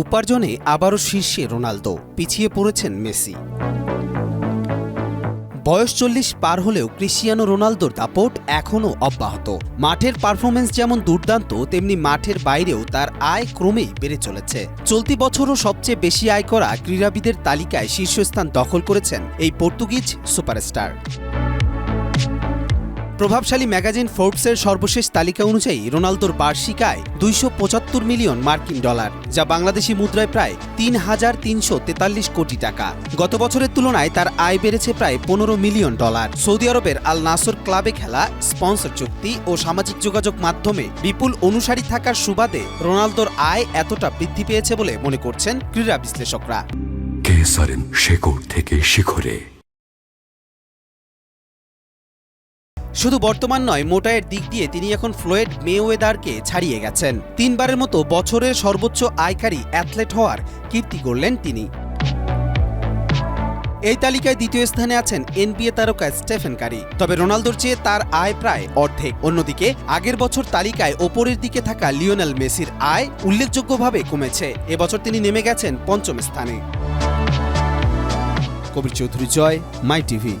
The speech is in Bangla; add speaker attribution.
Speaker 1: উপার্জনে আবারও শীর্ষে রোনালদো, পিছিয়ে পড়েছেন মেসি। বয়স চল্লিশ পার হলেও ক্রিশ্চিয়ানো রোনালদোর দাপট এখনও অব্যাহত। মাঠের পারফরমেন্স যেমন দুর্দান্ত, তেমনি মাঠের বাইরেও তার আয় ক্রমেই বেড়ে চলেছে। চলতি বছরও সবচেয়ে বেশি আয় করা ক্রীড়াবিদের তালিকায় শীর্ষস্থান দখল করেছেন এই পর্তুগিজ সুপারস্টার। প্রভাবশালী ম্যাগাজিন ফোর্বসের সর্বশেষ তালিকা অনুযায়ী রোনালদোর বার্ষিক আয় দুইশো পঁচাত্তর মিলিয়ন মার্কিন ডলার, যা বাংলাদেশি মুদ্রায় প্রায় তিন হাজার তিনশো তেতাল্লিশ কোটি টাকা। গত বছরের তুলনায় তার আয় বেড়েছে প্রায় পনেরো মিলিয়ন ডলার। সৌদি আরবের আল নাসর ক্লাবে খেলা, স্পন্সর চুক্তি ও সামাজিক যোগাযোগ মাধ্যমে বিপুল অনুসারী থাকার সুবাদে রোনালদোর আয় এতটা বৃদ্ধি পেয়েছে বলে মনে করছেন ক্রীড়া বিশ্লেষকরা।
Speaker 2: কেসারেন শেকড় থেকে শিখরে।
Speaker 1: শুধু বর্তমান নয়, মোটায়ের দিক দিয়ে তিনি এখন ফ্লোয়েড মেওয়েদারকে ছাড়িয়ে গেছেন। তিনবারের মতো বছরের সর্বোচ্চ আয়কারী অ্যাথলেট হওয়ার কীর্তি গড়লেন তিনি। এই তালিকায় দ্বিতীয় স্থানে আছেন এনবিএ তারকা স্টেফেন কারি। তবে রোনালদোর চেয়ে তার আয় প্রায় অর্ধেক। অন্যদিকে, আগের বছর তালিকায় ওপরের দিকে থাকা লিওনেল মেসির আয় উল্লেখযোগ্যভাবে কমেছে। এবছর তিনি নেমে গেছেন পঞ্চম স্থানে। Kabir Chowdhury Joy, My TV.